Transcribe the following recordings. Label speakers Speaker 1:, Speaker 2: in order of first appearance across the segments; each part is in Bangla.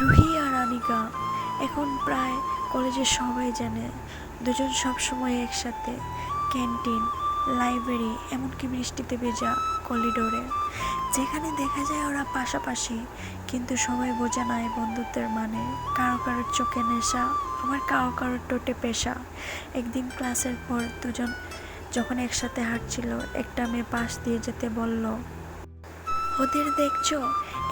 Speaker 1: রুহি আর আনিকা এখন প্রায় কলেজের সবাই জানে। দুজন সবসময় একসাথে, ক্যান্টিন, লাইব্রেরি, এমনকি বৃষ্টিতে ভেজা করিডোরে যেখানে দেখা যায় ওরা পাশাপাশি, কিন্তু সবাই বোঝে না এই বন্ধুত্বের মানে। কারও কারোর চোখে নেশা, আবার কারও কারোর টোটে পেশা। একদিন ক্লাসের পর দুজন যখন একসাথে হাঁটছিল, একটা মেয়ে পাশ দিয়ে যেতে বলল, ওদের দেখছ?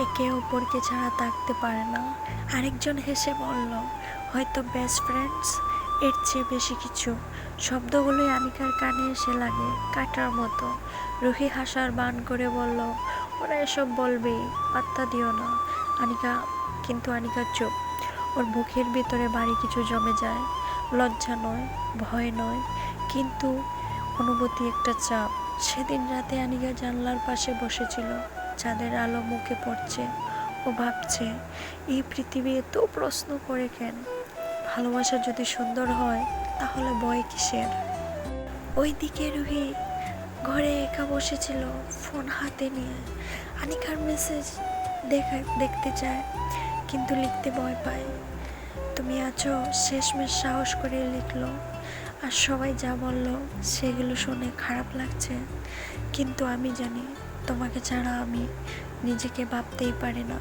Speaker 1: একে অপরকে ছাড়া থাকতে পারে না। আরেকজন হেসে বলল, হয়তো বেস্ট ফ্রেন্ডস এর চেয়ে বেশি কিছু। শব্দগুলোই আনিকার কানে এসে লাগে কাটার মতো। রুহি হাসার বান করে বলল, ওরা এসব বলবেই, পাত্তা দিও না। আনিকা, কিন্তু আনিকা চুপ। ওর বুকের ভিতরে বাড়ি কিছু জমে যায়। লজ্জা নয়, ভয় নয়, কিন্তু অনুভূতি একটা চাপ। সেদিন রাতে আনিকা জানলার পাশে বসেছিল। চাঁদের আলো মুখে পড়ছে ও ভাবছে, এই পৃথিবী এত প্রশ্ন করে কেন? ভালোবাসা যদি সুন্দর হয়, তাহলে ভয় কিসের? ওইদিকে রুহি ঘরে একা বসেছিল ফোন হাতে নিয়ে। আনিকার মেসেজ দেখা, দেখতে চায়, কিন্তু লিখতে ভয় পায়। তুমি আছো, শেষমেশ সাহস করে লিখলো। আর সবাই যা বলল, সেগুলো শুনে খারাপ লাগছে। কিন্তু আমি জানি তোমাকে ছাড়া আমি নিজেকে ভাবতেই পারি না।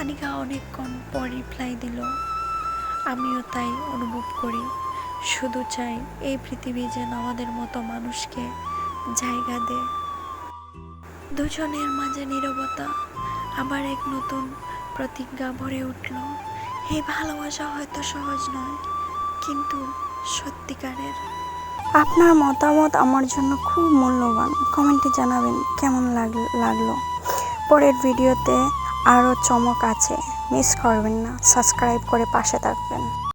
Speaker 1: আনিকা অনেকক্ষণ পর রিপ্লাই দিল। আমিও তাই অনুভব করি। শুধু চাই এই পৃথিবী যেন আমাদের মতো মানুষকে জায়গা দেয় দুজনের মাঝে নীরবতা আবার এক নতুন প্রতিজ্ঞা ভরে উঠল। এই ভালোবাসা হয়তো সহজ নয়, কিন্তু সত্যিকারের।
Speaker 2: আপনার মতামত আমার জন্য খুব মূল্যবান। কমেন্টে জানাবেন কেমন লাগ- লাগল। পরের ভিডিওতে আরও চমক আছে। মিস করবেন না। সাবস্ক্রাইব করে পাশে থাকবেন।